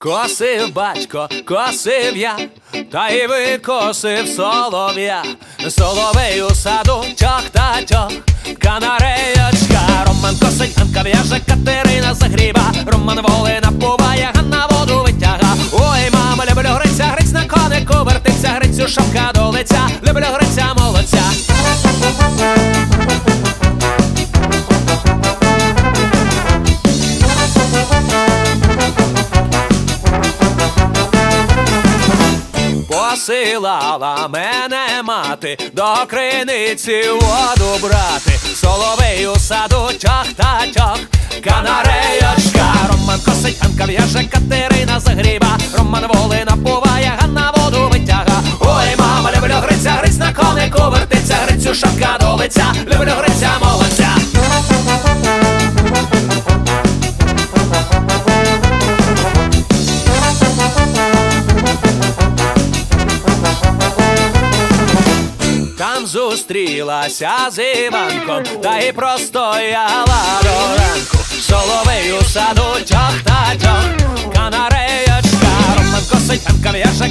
Косив батько, косив я, та й викосив солов'я, соловей у саду тьох та тьох, канареєчка, Роман косить, Ганка в'яже, Катерина загріба, Роман воли напуває, Ганна воду витяга. Ой, мама, люблю гриця, гриць на конику вертиться, грицю шапка до лиця, люблю гриця Посилала мене мати до криниці воду брати, соловей у саду тьох та тьох, канареєчка, Роман косить, Ганка в'яже, Катерина загріба, Роман воли напуває, Ганна воду витяга. Ой, мама, люблю гриця, гриць на конику вертиться, грицю шапка до лиця, люблю гриця Там зустрілася з Іванком, та й простояла до ранку. Соловей у саду тьох та тьох, канареєчка, Роман косить, там в'яже,